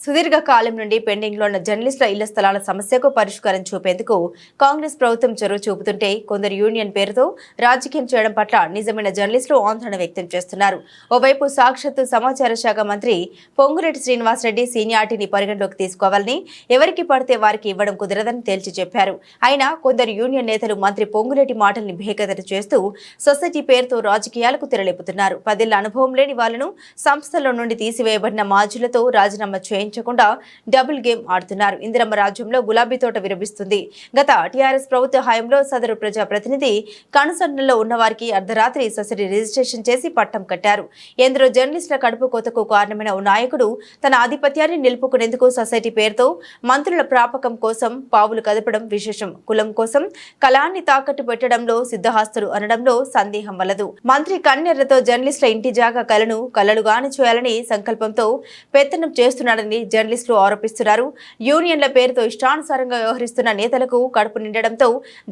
సుదీర్ఘ కాలం నుండి పెండింగ్లో ఉన్న జర్నలిస్టుల ఇళ్ళ స్థలాల సమస్యకు పరిష్కారం చూపేందుకు కాంగ్రెస్ ప్రభుత్వం చొరవ చూపుతుంటే కొందరు యూనియన్ పేరుతో రాజకీయం చేయడం పట్ల నిజమైన జర్నలిస్టులు ఆందోళన వ్యక్తం చేస్తున్నారు. ఓవైపు సాక్షాత్తు సమాచార శాఖ మంత్రి పొంగురెడ్డి శ్రీనివాసరెడ్డి సీనియార్టీని పరిగణలోకి తీసుకోవాలని ఎవరికి పడితే వారికి ఇవ్వడం కుదరదని తేల్చి చెప్పారు. అయినా కొందరు యూనియన్ నేతలు మంత్రి పొంగురెడ్డి మాటల్ని బేఖదరు చేస్తూ సొసైటీ పేరుతో రాజకీయాలకు తెరలేపుతున్నారు. పదేళ్ళ అనుభవం లేని వాళ్ళను సంస్థల నుండి తీసివేయబడిన మాజీలతో రాజీనామా వేయించకుండా డబుల్ గేమ్ ఆడుతున్నారు. ఇందిరమ్మ రాజ్యంలో గులాబీ తోట విరమిస్తుంది. గత టీఆర్ఎస్ ప్రభుత్వ హయాంలో సదరు ప్రజా ప్రతినిధి కనుసన్నల్లో ఉన్నవారికి అర్ధరాత్రి సొసైటీ రిజిస్ట్రేషన్ చేసి పట్టం కట్టారు. ఎందరో జర్నలిస్టుల కడుపు కోతకు కారణమైన నాయకుడు తన ఆధిపత్యాన్ని నిలుపుకునేందుకు సొసైటీ పేరుతో మంత్రుల ప్రాపకం కోసం పావులు కదపడం విశేషం. కులం కోసం కళాన్ని తాకట్టు పెట్టడంలో సిద్ధహాస్తులు అనడంలో సందేహం వలదు. మంత్రి కన్నెర్రతో జర్నలిస్టుల ఇంటి జాగా కలను కలలుగాని చేయాలని సంకల్పంతో పెత్తనం చేస్తున్నాడని జర్నలిస్టులు ఆరోపిస్తున్నారు. యూనియన్ల పేరుతో ఇష్టానుసారంగా వ్యవహరిస్తున్న నేతలకు కడుపు నిండడంతో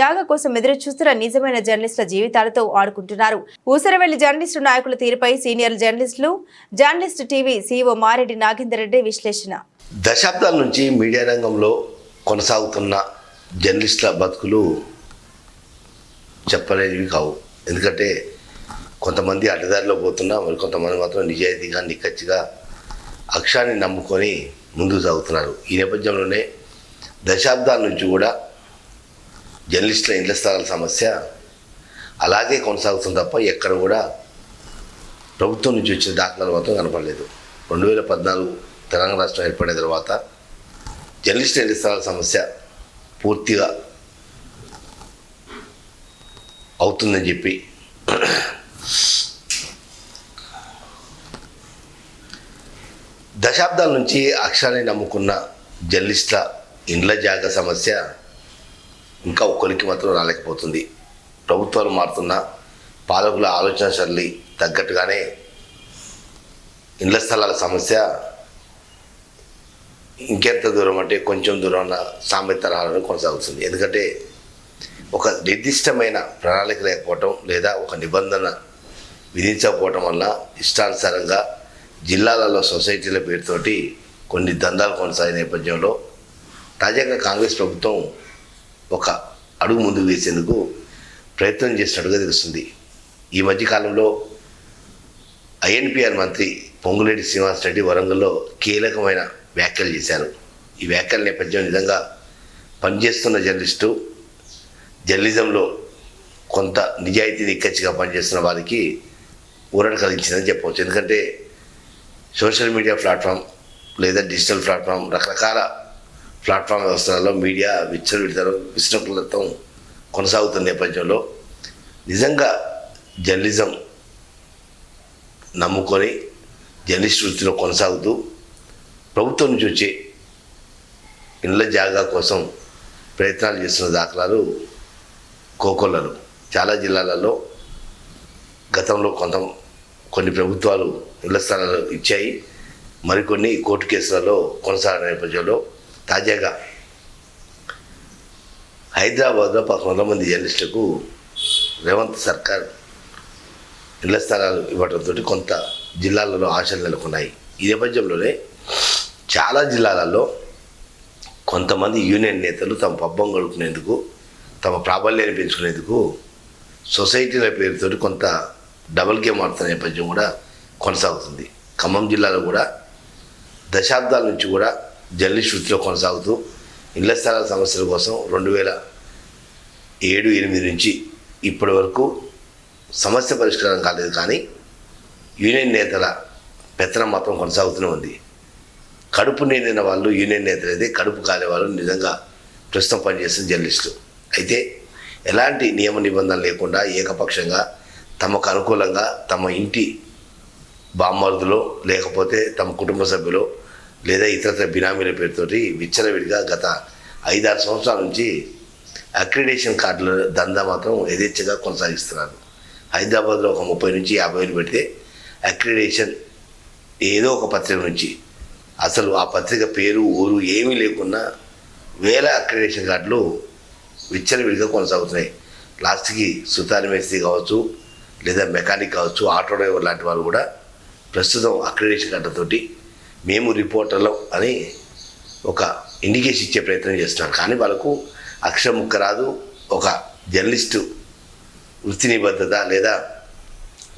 జాగా కోసం ఎదురు చూస్తున్న నిజమైన జర్నలిస్టుల జీవితాలతో ఆడుకుంటున్నారు. ఊసరవెల్లి జర్నలిస్టు నాయకుల తీరుపై సీనియర్ జర్నలిస్టులు journalist TV CO Mareddy Nagender Reddy విశ్లేషణ. దశాబ్దాల నుంచి మీడియా రంగంలో కొనసాగుతున్న జర్నలిస్టుల బతుకులు చెప్పలేనివి కావు. ఎందుకంటే కొంతమంది అడ్డదారిలో పోతున్నా మరి కొంతమంది మాత్రం నిజాయితీగా నిక్కచ్చిగా అక్షాన్ని నమ్ముకొని ముందుకు సాగుతున్నారు. ఈ నేపథ్యంలోనే దశాబ్దాల నుంచి కూడా జర్నలిస్టుల ఇండ్ల స్థలాల సమస్య అలాగే కొనసాగుతుంది తప్ప ఎక్కడ కూడా ప్రభుత్వం నుంచి వచ్చిన దాఖలాలు మాత్రం కనపడలేదు. రెండు వేల పద్నాలుగు తెలంగాణ రాష్ట్రం ఏర్పడిన తర్వాత జర్నలిస్టుల ఇండ్ల స్థలాల సమస్య పూర్తిగా అవుతుందని చెప్పి దశాబ్దాల నుంచి అక్షరాన్ని నమ్ముకున్న జర్నలిస్టుల ఇండ్ల జాగ సమస్య ఇంకా ఒక్కరికి మాత్రం రాలేకపోతుంది. ప్రభుత్వాలు మారుతున్న పాలకుల ఆలోచన శైలి తగ్గట్టుగానే ఇండ్ల స్థలాల సమస్య ఇంకెంత దూరం అంటే కొంచెం దూరం ఉన్న సామెత తరహాలను కొనసాగుతుంది. ఎందుకంటే ఒక నిర్దిష్టమైన ప్రణాళిక లేకపోవటం లేదా ఒక నిబంధన విధించకపోవటం వల్ల ఇష్టానుసారంగా జిల్లాలలో సొసైటీల పేరుతోటి కొన్ని దందాలు కొనసాగిన నేపథ్యంలో తాజాగా కాంగ్రెస్ ప్రభుత్వం ఒక అడుగు ముందుకు వేసేందుకు ప్రయత్నం చేసినట్టుగా తెలుస్తుంది. ఈ మధ్యకాలంలో ఐఎన్పిఆర్ మంత్రి పొంగులేటి శ్రీనివాసరెడ్డి వరంగల్లో కీలకమైన వ్యాఖ్యలు చేశారు. ఈ వ్యాఖ్యల నేపథ్యం నిజంగా పనిచేస్తున్న జర్నలిస్టు జర్నలిజంలో కొంత నిజాయితీ నిక్కచ్చిగా పనిచేస్తున్న వారికి ఊరట కలిగించిందని చెప్పవచ్చు. ఎందుకంటే సోషల్ మీడియా ప్లాట్ఫామ్ లేదా డిజిటల్ ప్లాట్ఫామ్ రకరకాల ప్లాట్ఫామ్ వ్యవస్థలలో మీడియా విచ్చలవిడతలు విశృంఖలతో కొనసాగుతున్న నేపథ్యంలో నిజంగా జర్నలిజం నమ్ముకొని జర్నలిస్ట్ వృత్తిలో కొనసాగుతూ ప్రభుత్వం నుంచి వచ్చే ఇళ్ళ జాగా కోసం ప్రయత్నాలు చేస్తున్న దాఖలాలు కోకొల్లలు చాలా జిల్లాలలో గతంలో కొంత కొన్ని ప్రభుత్వాలు ఇళ్ళ స్థలాలు ఇచ్చాయి. మరికొన్ని కోర్టు కేసులలో కొనసాగిన నేపథ్యంలో తాజాగా హైదరాబాద్లో పదకొండు మంది జర్నలిస్టులకు రేవంత్ సర్కార్ ఇళ్ళ స్థలాలు ఇవ్వడంతో కొంత జిల్లాలలో ఆశలు నెలకొన్నాయి. ఈ నేపథ్యంలోనే చాలా జిల్లాలలో కొంతమంది యూనియన్ నేతలు తమ పబ్బం గడుపుకునేందుకు తమ ప్రాబల్యాన్ని పెంచుకునేందుకు సొసైటీల పేరుతో కొంత డబల్ గేమ్ ఆడుతున్న నేపథ్యం కూడా కొనసాగుతుంది. ఖమ్మం జిల్లాలో కూడా దశాబ్దాల నుంచి కూడా జర్నలిస్ట్ వృత్తిలో కొనసాగుతూ ఇళ్ళ స్థలాల సమస్యల కోసం రెండు వేల ఏడు ఎనిమిది నుంచి ఇప్పటి వరకు సమస్య పరిష్కారం కాలేదు కానీ యూనియన్ నేతల పెత్తనం మాత్రం కొనసాగుతూనే ఉంది. కడుపు నిండిన వాళ్ళు యూనియన్ నేతలు అయితే కడుపు కాలే వాళ్ళు నిజంగా ప్రస్తుతం పనిచేస్తున్న జర్నలిస్టులు. అయితే ఎలాంటి నియమ నిబంధనలు లేకుండా ఏకపక్షంగా తమకు అనుకూలంగా తమ ఇంటి బామ్మరుదులో లేకపోతే తమ కుటుంబ సభ్యులు లేదా ఇతరత్ర బినామీల పేరుతోటి విచ్చలవిడిగా గత ఐదారు సంవత్సరాల నుంచి అక్రిడేషన్ కార్డుల దందా మాత్రం యథేచ్ఛగా కొనసాగిస్తున్నారు. హైదరాబాద్లో ఒక ముప్పై నుంచి యాభై వేలు పెడితే అక్రిడేషన్ ఏదో ఒక పత్రిక నుంచి అసలు ఆ పత్రిక పేరు ఊరు ఏమీ లేకున్నా వేల అక్రిడేషన్ కార్డులు విచ్చలవిడిగా కొనసాగుతున్నాయి. లాస్ట్కి సుతారి మేస్త్రి కావచ్చు లేదా మెకానిక్ కావచ్చు ఆటో డ్రైవర్ లాంటి వాళ్ళు కూడా ప్రస్తుతం అక్రిడేషన్ కార్డుతోటి మేము రిపోర్టర్లం అని ఒక ఇండికేషన్ ఇచ్చే ప్రయత్నం చేస్తున్నారు. కానీ వాళ్ళకు అక్షర ముక్క రాదు. ఒక జర్నలిస్టు వృత్తి నిబద్ధత లేదా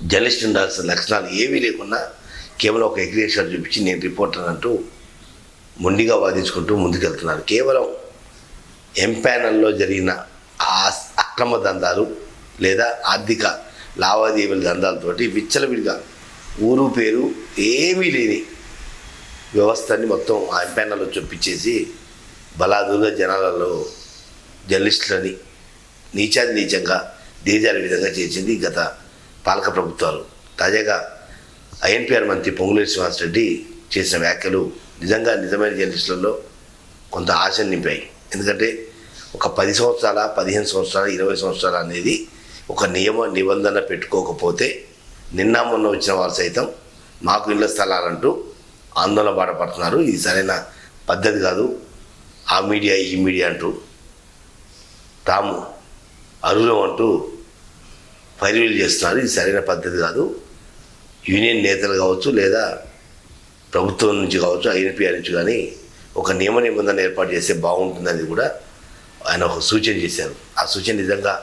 జర్నలిస్ట్ ఉండాల్సిన లక్షణాలు ఏవీ లేకుండా కేవలం ఒక ఎగ్రిగేషన్ చూపించి నేను రిపోర్టర్ అంటూ మొండిగా వాదించుకుంటూ ముందుకెళ్తున్నారు. కేవలం ఎంపానల్లో జరిగిన ఆ అక్రమ దందాలు లేదా ఆర్థిక లావాదేవీల దందాలతోటి విచ్చలవిడిగా ఊరు పేరు ఏమీ లేని వ్యవస్థని మొత్తం ఆ ఎంపానల్లో చొప్పించేసి బలాదుగా జనాలలో జర్నలిస్టులని నీచాది నీచంగా దిగజారే విధంగా చేసింది గత పాలక ప్రభుత్వాలు. తాజాగా ఐఎన్పిఆర్ మంత్రి పొంగులేటి శ్రీనివాసరెడ్డి చేసిన వ్యాఖ్యలు నిజంగా నిజమైన జర్నలిస్టులలో కొంత ఆశ నింపాయి. ఎందుకంటే ఒక పది సంవత్సరాల పదిహేను సంవత్సరాల ఇరవై సంవత్సరాలు అనేది ఒక నియమ నిబంధన పెట్టుకోకపోతే నిన్న మొన్న వచ్చిన వారు సైతం మాకు ఇళ్ళ స్థలాలంటూ ఆందోళన బాధపడుతున్నారు ఇది సరైన పద్ధతి కాదు. ఆ మీడియా ఈ మీడియా అంటూ తాము అర్హులం అంటూ పైరువీలు చేస్తున్నారు. ఇది సరైన పద్ధతి కాదు. యూనియన్ నేతలు కావచ్చు లేదా ప్రభుత్వం నుంచి కావచ్చు ఐఎన్పిఆర్ నుంచి కానీ ఒక నియమ నిబంధన ఏర్పాటు చేస్తే బాగుంటుందని కూడా ఆయన ఒక సూచన చేశారు. ఆ సూచన నిజంగా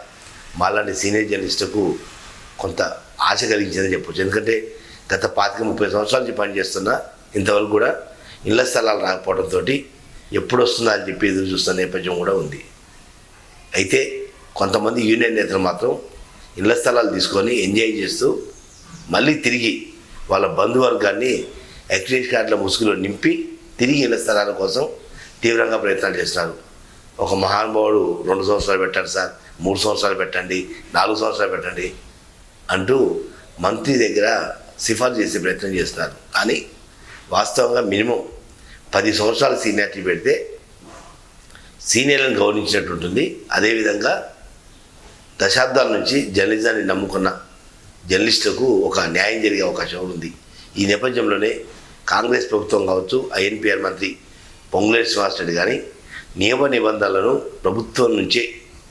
మాలాంటి సీనియర్ జర్నలిస్టుకు కొంత ఆశ కలిగించిందని చెప్పొచ్చు. ఎందుకంటే గత పాతిక ముప్పై సంవత్సరాల నుంచి పనిచేస్తున్న ఇంతవరకు కూడా ఇళ్ళ స్థలాలు రాకపోవడంతో ఎప్పుడు వస్తుందా అని చెప్పి ఎదురు చూస్తున్న నేపథ్యం కూడా ఉంది. అయితే కొంతమంది యూనియన్ నేతలు మాత్రం ఇళ్ళ స్థలాలు తీసుకొని ఎంజాయ్ చేస్తూ మళ్ళీ తిరిగి వాళ్ళ బంధువర్గాన్ని ఎక్స్చేంజ్ కార్డుల ముసుగులో నింపి తిరిగి ఇళ్ళ స్థలాల కోసం తీవ్రంగా ప్రయత్నాలు చేస్తున్నారు. ఒక మహానుభావుడు రెండు సంవత్సరాలు పెట్టండి సార్ మూడు సంవత్సరాలు పెట్టండి నాలుగు సంవత్సరాలు పెట్టండి అంటూ మంత్రి దగ్గర సిఫార్సు చేసే ప్రయత్నం చేస్తున్నారు కానీ వాస్తవంగా మినిమం పది సంవత్సరాలు సీనియారిటీ పెడితే సీనియర్లను గౌరవించినట్టు ఉంటుంది. అదేవిధంగా దశాబ్దాల నుంచి జర్నలిజాన్ని నమ్ముకున్న జర్నలిస్టులకు ఒక న్యాయం జరిగే అవకాశం ఉంది. ఈ నేపథ్యంలోనే కాంగ్రెస్ ప్రభుత్వం కావచ్చు ఐఎన్పిఆర్ మంత్రి పొంగులేటి శ్రీనివాసరెడ్డి కానీ నియమ నిబంధనలను ప్రభుత్వం నుంచే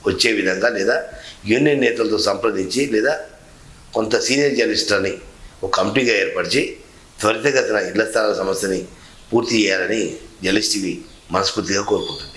వచ్చే విధంగా లేదా యూనియన్ నేతలతో సంప్రదించి లేదా కొంత సీనియర్ జర్నలిస్టులని ఒక కమిటీగా ఏర్పరిచి త్వరితగతిన ఇళ్ళ స్థలాల సమస్యని పూర్తి చేయాలని జర్నలిస్ట్ మనస్ఫూర్తిగా కోరుకుంటుంది.